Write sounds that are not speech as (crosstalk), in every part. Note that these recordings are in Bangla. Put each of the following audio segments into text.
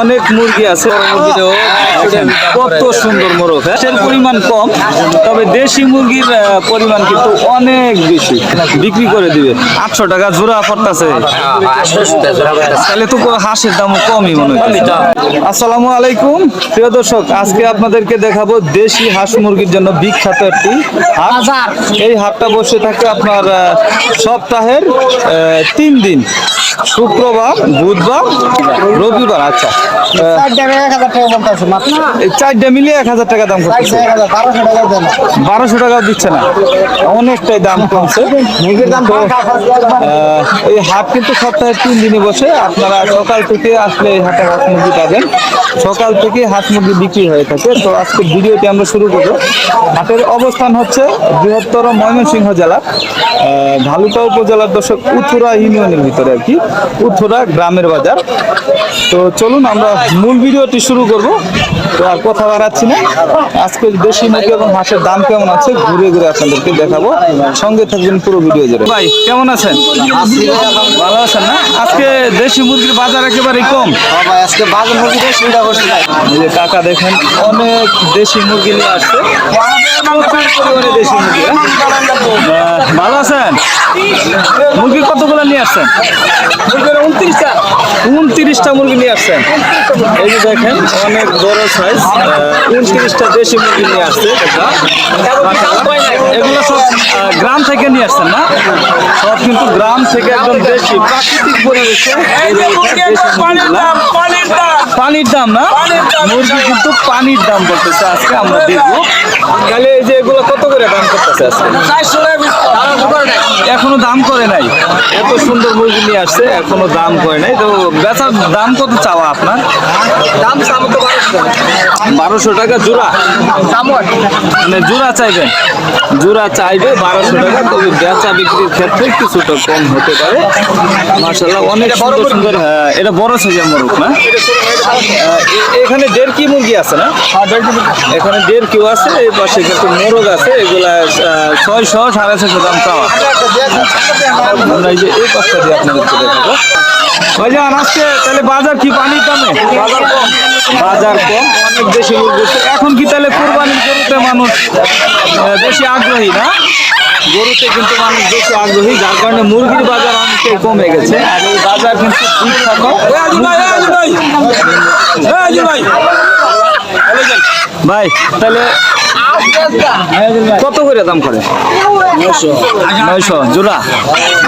অনেক মুরগি আছে। কত সুন্দর মোরগ হ্যাঁ? পরিমাণ কম তবে দেশি মুরগির পরিমাণ কিন্তু অনেক বেশি। বিক্রি করে দিবে। আটশো টাকা জোড়া পড়তেছে। তাহলে তো হাঁসের দাম কমই মনে হয় আসসালামু আলাইকুম। প্রিয় দর্শক আজকে আপনাদেরকে দেখাবো দেশি হাঁস মুরগির জন্য বিখ্যাত একটি হাট এই হাটটা বসে থাকে আপনার সপ্তাহের তিন দিন। শুক্রবার বুধবার রবিবার আচ্ছা। চারটা মিলিয়ে এক হাজার টাকা দাম করছে বারোশো টাকা দিচ্ছে না। অনেকটাই দাম কমছে। এই হাট কিন্তু সপ্তাহে তিন দিনে বসে। আপনারা সকাল থেকে আসলে এই হাটে হাঁস মুরগি পাবেন। সকাল থেকে হাঁস মুরগি বিক্রি হয়ে থাকে। তো আজকে ভিডিওটি আমরা শুরু করব। হাটের অবস্থান হচ্ছে বৃহত্তর ময়মনসিংহ জেলার ভালুকা উপজেলার দর্শক উত্তরা ইউনিয়নের ভিতরে আর কি। উত্তরা গ্রামের বাজার। তো চলুন আমরা মূল ভিডিওটি শুরু করব। তো আর কথা বাড়াচ্ছি না। আজকে দেশি মুরগি এবং হাঁসের দাম কেমন আছে ঘুরে ঘুরে আপনাদেরকে দেখাবো। সঙ্গে থাকবেন পুরো ভিডিও জুড়ে। ভাই কেমন আছেন? ভালো আছেন না? আজকে দেশি মুরগির বাজার একেবারে কম। আজকে বাজার মুরগি সুবিধা করছে টাকা দেখেন অনেক দেশি মুরগি নিয়ে আসছে। ভালো আছেন? মুরগি কতগুলো নিয়ে আসছেন? উনত্রিশটা উনত্রিশটা মুরগি নিয়ে আসছেন। এই যে দেখেন, অনেক বড় সাইজ উনত্রিশটা দেশি মুরগি নিয়ে আসছে। এগুলো সব গ্রাম থেকে নিয়ে আসছেন না? কিন্তু গ্রাম থেকে একদম দেশি প্রাকৃতিক পরিবেশে। পানির দাম না? মুরগি কিন্তু পানির দাম বলতেছে আজকে আমরা দেখব। তাহলে এই যে এগুলো কত করে দাম করতেছে আজকে? এখনও দাম করে নাই। এত সুন্দর মুরগি নিয়ে আসছে এখনও দাম করে নাই। তো বেচার দাম কত চাওয়া আপনার? দাম তো বারোশো টাকা। জোড়া। মানে জোড়া চাইবেন? জোড়া চাইবে বারোশো টাকা। তবে বেচা বিক্রির ক্ষেত্রে কিছুটা কম হতে পারে। মার্শাল্লাহ অনেক সুন্দর সুন্দর হ্যাঁ এটা বড় সাইজের মোরগ না এখানে দেড় কি মুরগি আছে না? এখানে দেড় কিউ আছে এই পাশে কিন্তু মোরগ আছে এগুলা ছয়শো সাড়ে ছয়শো দাম চাওয়া। আমরা এই যে এই পাশটা দিয়ে আপনাদেরকে দেখাবো। ভাইজান আজকে তাহলে বাজার কি পানির দামে? বাজার কম। বাজার কম অনেক বেশি। এখন কি তাহলে কোরবানির গরুতে মানুষ বেশি আগ্রহী না? গরুতে কিন্তু মানুষ বেশি আগ্রহী যার কারণে মুরগির বাজার অনেকটাই কমে গেছে। আর এই বাজার কিন্তু বিখ্যাত ভাই তাহলে কত করে দাম করে? নয়শো। জোড়া?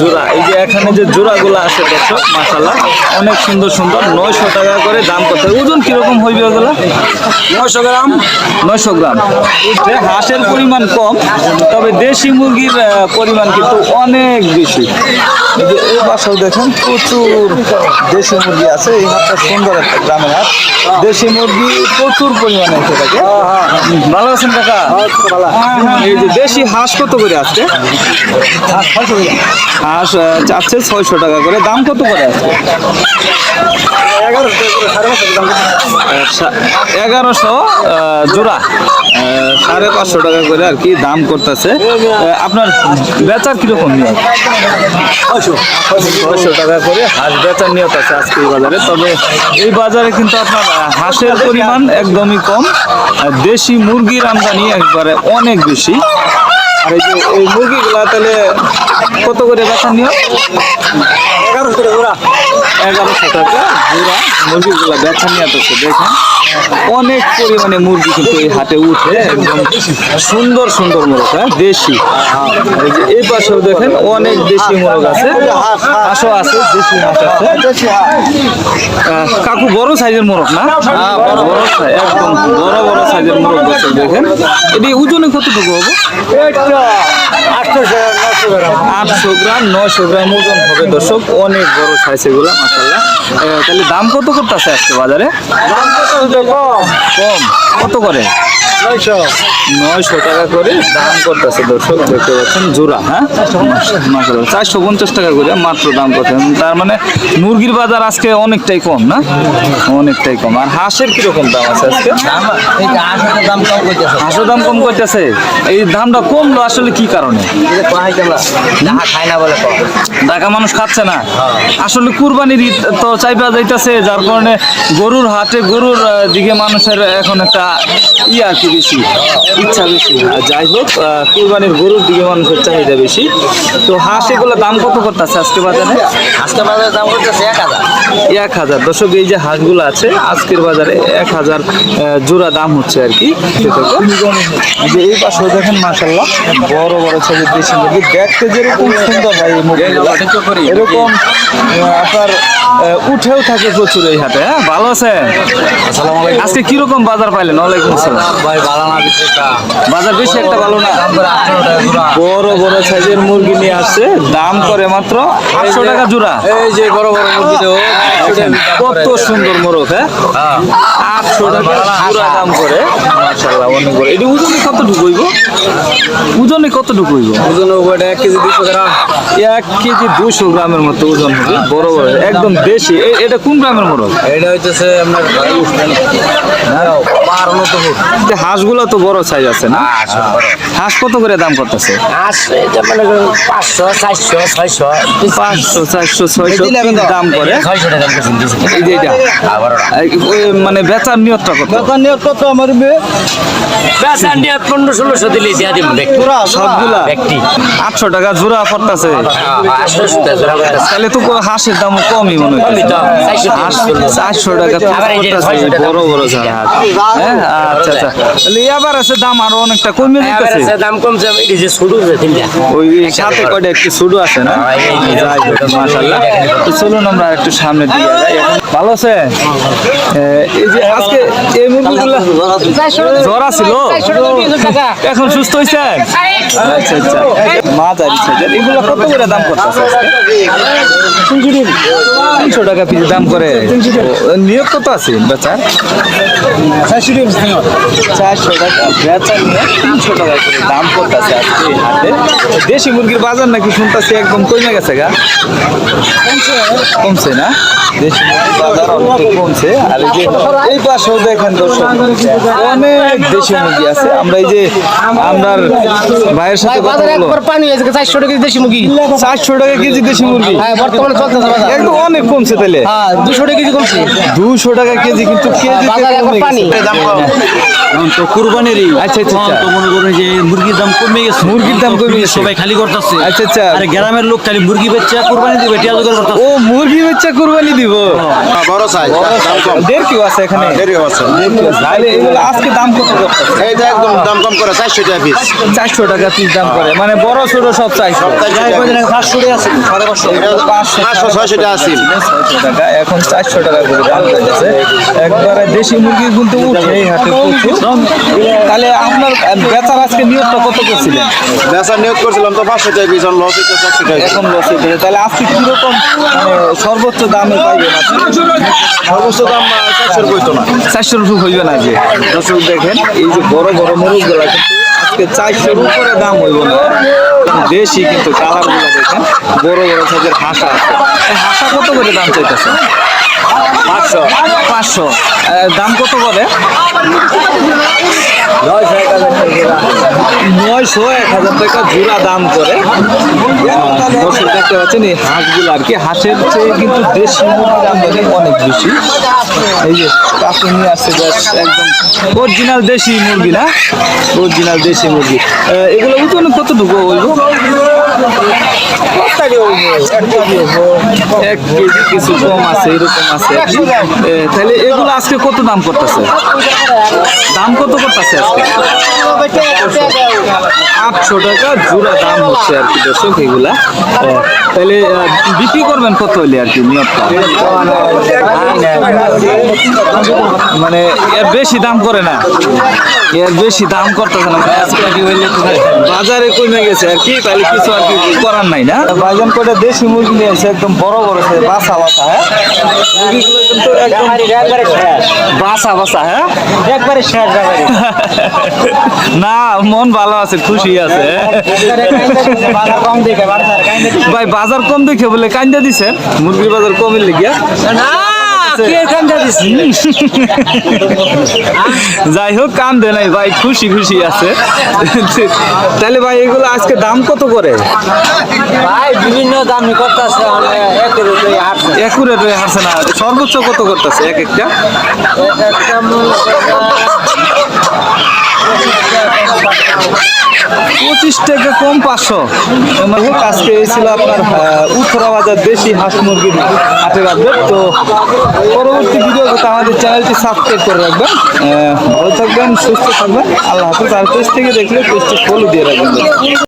জোড়া। এই যে এখানে যে জোড়াগুলো আছে দর্শক মাসাল্লাহ অনেক সুন্দর সুন্দর নয়শো টাকা করে দাম করতে ওজন কীরকম হইবে ওগুলো? নয়শো গ্রাম। নয়শো গ্রাম। হাঁসের পরিমাণ কম তবে দেশি মুরগির পরিমাণ কিন্তু অনেক বেশি। এই পাশেও দেখেন প্রচুর দেশি মুরগি আছে। এই হাটটা সুন্দর একটা গ্রামের হাট দেশি মুরগি প্রচুর পরিমাণে এসে থাকে। ভালো আছেন যে দেশি হাঁস কত করে আজকে? হাঁস চাচ্ছে ছয়শো টাকা করে। দাম কত করে আজকে? এগারোশো জোড়া সাড়ে পাঁচশো টাকা করে আর কি দাম করতেছে। আপনার বেচার কীরকম নিয়ত? ছয়শো টাকা করে হাঁস বেচার নিয়ত আছে আজকে বাজারে। তবে এই বাজারে কিন্তু আপনার হাঁসের পরিমাণ একদমই কম। দেশি মুরগির আমদানি একবারে অনেক বেশি। আর এই যে এই মুরগিগুলা তাহলে কত করে বেচার নিয়ত? এগারোশো টাকা এগারোশো টাকা বেচা নিয়ে আসছে দেখেন। অনেক পরিমাণে মুরগি কিন্তু এই হাটে উঠে একদম সুন্দর সুন্দর মোরগ হ্যাঁ দেশি। এই পাশেও দেখেন অনেক দেশি মোরগ আছে। হাঁসও আছে দেশি হাঁস আছে। কাকু বড় সাইজের মোরগ না? বড় সাইজ একদম বড় বড় সাইজের মোরগ আছে দেখেন। এটি ওজনে কতটুকু হবে? আটশো গ্রাম নয়শো গ্রাম ওজন হবে দর্শক। অনেক বড় সাইজ এগুলো মাসাল্লাহ তাহলে দাম কত করতেছে আজকে বাজারে? কম। কত করে? নয়শো। টাকা করে দাম করতেছে দর্শক দেখতে পাচ্ছেন জোড়া হ্যাঁ? চারশো পঞ্চাশ টাকা করে মাত্র দাম করতেছেন তার মানে মুরগির বাজার আজকে অনেকটাই কম না? অনেকটাই কম। আর হাঁসের কীরকম দাম আছে আজকে? হাঁসের দাম কম করতেছে। এই দামটা কমলো আসলে কি কারণে? ঢাকা মানুষ খাচ্ছে না? আসলে কুরবানির তো চাইপা যাইতেছে যার কারণে গরুর হাটে গরুর দিকে মানুষের এখন একটা ই আর কি বেশি। ইচ্ছা বেশি। আর যাই হোক কুরবানির গরুর দিকে মানুষের চাহিদা বেশি। তো হাঁস এগুলো দাম কত করতেছে আজকে বাজারে? আজকে বাজারে দাম করতেছে এক হাজার। এক হাজার। দর্শক এই যে হাঁসগুলো আছে আজকের বাজারে এক হাজার জোড়া দাম হচ্ছে আর কি। এই যে এই পাশে দেখেন মাসাল্লাহ বড় বড় ছবি দেশি মুরগি দেখতে যেরকম সুন্দর হয় এই মুরগিগুলো এরকম আপনার উঠেও থাকে প্রচুর এই হাতে হ্যাঁ? ভালো আছেন? আজকে কীরকম বাজার পাইলেন? ওয়ালাইকুম আসসালাম। ভাই ভালো না বাজার বেশি একটা ভালো না। বড় বড় সাইজের মুরগি নিয়ে আসছে। দাম করে মাত্র আটশো টাকা জোড়া। এই যে বড় বড় মুরগি কত সুন্দর মোরগ হ্যাঁ? আটশো টাকা জোড়া দাম করে। মাশাআল্লাহ অনেক বড় এটি ওজনে কত ঢুকইব ওজনে কত ঢুকইব ওজন ওটা এক কেজি দুশো গ্রাম। এক কেজি দুশো গ্রামের মতো ওজন হবে বড় বড় একদম এ- এটা কোন গ্রামের মোরগ? এটা হইতেছে আপনার তো হাঁসগুলো তো বড় সাইজ আছে না? হাঁস কত করে দাম করতেছে? পাঁচশো চারশো ছয়শো। পাঁচশো চারশো ছয়শো দাম করে? আবার মানে বেচার নিয়তটা কত? কত আমার বেসা নিয়ে পনেরো ষোলোশো দিলে দিয়া দিব সবগুলা। আটশো টাকা জোড়া পড়তেছে। আটশো তাহলে তো হাঁসের দাম কমই মনে হয়। চারশো টাকা। আবার। বড় বড় হাঁস হ্যাঁ আচ্ছা আচ্ছা। তাহলে এবার আছে দাম আরও অনেকটা কমে যেতেছে দাম কমছে এই যে শুরু হয়েছে ওই সাথে কয়টা একটু শুরু আছে না? হ্যাঁ, মাশাআল্লাহ। তো চলুন আমরা একটু সামনে দিকে যাই। এখন ভালো আছে এই যে আজকে এই মুরগিগুলো জ্বর ছিল এখন সুস্থ হয়েছে আচ্ছা আচ্ছা। মাছ আর এগুলো কত করে দাম করতেছে? তিনশো টাকা পিস দাম করে। নিয়োগ কত আছে বেচার চারশো টাকা। বেচা নিয়ে তিনশো টাকা করে দাম করতেছে আজকে হাটে। দেশি মুরগির বাজার নাকি শুনতেছি একদম কমে গেছে গা। কমছে না? দেশি মুরগির বাজার অনেক কমছে। আর এই যে এই পাশেও দেখেন দর্শক অনেক দেশি মুরগি আছে। আমরা এই যে আমরা ভাইয়ের সাথে কথা বাজারে বলব। একবার পানি হয়েছে চারশো টাকা দেশি মুরগি। চারশো টাকা কেজি দেশি মুরগি? হ্যাঁ বর্তমানে চলতেছে বাজার। একদম অনেক কমছে তাহলে হ্যাঁ দুশো টাকা কেজি কমছে। দুশো টাকা কেজি কিন্তু কেজি বাজারে এখন পানি। তো কুরবানিরই আচ্ছা আচ্ছা আচ্ছা। তো মনে করেন যে মুরগির দাম কমে গেছে। মুরগির দাম কমে গেছে। সবাই খালি করতেছে। আচ্ছা, আচ্ছা। আরে গ্রামের লোক খালি মুরগি বেচা কুরবানি দিবে টিয়া জোগাড় করতেছে ও মুরগি বাচ্চা কুরবানি দিব? বড় সাইজ দাম কম। দেড় কিলো আছে এখানে। দেড় আছে। দেড় কিলো আছে। তাহলে এগুলো আজকে দাম কত করতেছে এইটা একদম দাম কম করে চারশো টাকা পিস চারশো টাকা পিস দাম করে। মানে বড় ছোট সব ছয়শো টাকা আছে ছয়শো টাকা এখন চারশো টাকা করে দাম একবারে দেশি মুরগি কিন্তু উঠে এই হাটে প্রচুর। তাহলে আপনার বেচার আজকে নিয়োগটা কত করছিলেন? বেচার নিয়োগ করছিলাম তো পাঁচশো টাকা পিস লস হইতে চারশো টাকা। এখন লস হয়েছে তাহলে আজকে কীরকম মানে সর্বোচ্চ দামে পাইবেন সর্বোচ্চ দাম চারশোর হইতো না। চারশোর হইবে না যে? দর্শক দেখেন এই যে বড় বড় মরুগুলা কিন্তু আজকে চারশোর উপরে দাম হইব না। দেশি কিন্তু কালারগুলো দেখেন, বড় বড় সাইজের হাঁসা আছে। হাঁসা কত করে দাম চাইতেছে? পাঁচশো। পাঁচশো। দাম কত করে নয়শো এক হাজার টাকা জোড়া দাম করে। দর্শক দেখতে পাচ্ছেন, এই হাঁসগুলো আর কি, হাঁসের চেয়ে কিন্তু দেশি মুরগির আমদানি অনেক বেশি। এই যে কাছে নিয়ে আসছে একদম অরিজিনাল দেশি মুরগি না? অরিজিনাল দেশি মুরগি। এগুলো ওজন কতটুকু বলব এক কিছু তাহলে এগুলো আজকে কত দাম করতেছে? দাম কত করতেছে আজকে? আটশো টাকা জোড়া দাম হচ্ছে আর কি দর্শক এগুলা। তাহলে বিক্রি করবেন কত হইলে আর কি নিয়তটা মানে এর বেশি দাম করে না? এর বেশি দাম করতেছে না। বাজারে কমে গেছে আর কি তাহলে কিছু আর কি করার নাই না? বাজান কয়টা দেশি মুরগি নিয়ে এসে একদম বড় বড় বাসা বাসা হ্যাঁ? মুরগিগুলো কিন্তু একদম বাসা বাসা হ্যাঁ? একবারে শেষ (laughs) না মন ভালো আছে খুশি আছে। ভাই বাজার কম দেখে বলে কান্দা দিছেন মুরগির বাজার কমের লিগিয়া। না কান্দা দিছি? যাই হোক কাম দে নাই ভাই খুশি খুশি আছে। তাহলে ভাই এগুলো আজকে দাম কত করে? ভাই বিভিন্ন দাম করতেছে একের উপরে একুরেট হয়ে হাসে না সর্বোচ্চ কত করতেছে এক একটা একটা মূল পঁচিশ টাকা কম পাঁচশো। হোক, আজকে এই ছিল আপনার উত্তর বাজার দেশি হাঁস মুরগি হাটের আপডেট। তো পরবর্তী ভিডিও আমাদের চ্যানেলটি সাবস্ক্রাইব করে রাখবেন। ভালো থাকবেন, সুস্থ থাকবেন। আল্লাহ হাফিজ। আর পেজ থেকে দেখলে পেজটি ফলো দিয়ে রাখবেন।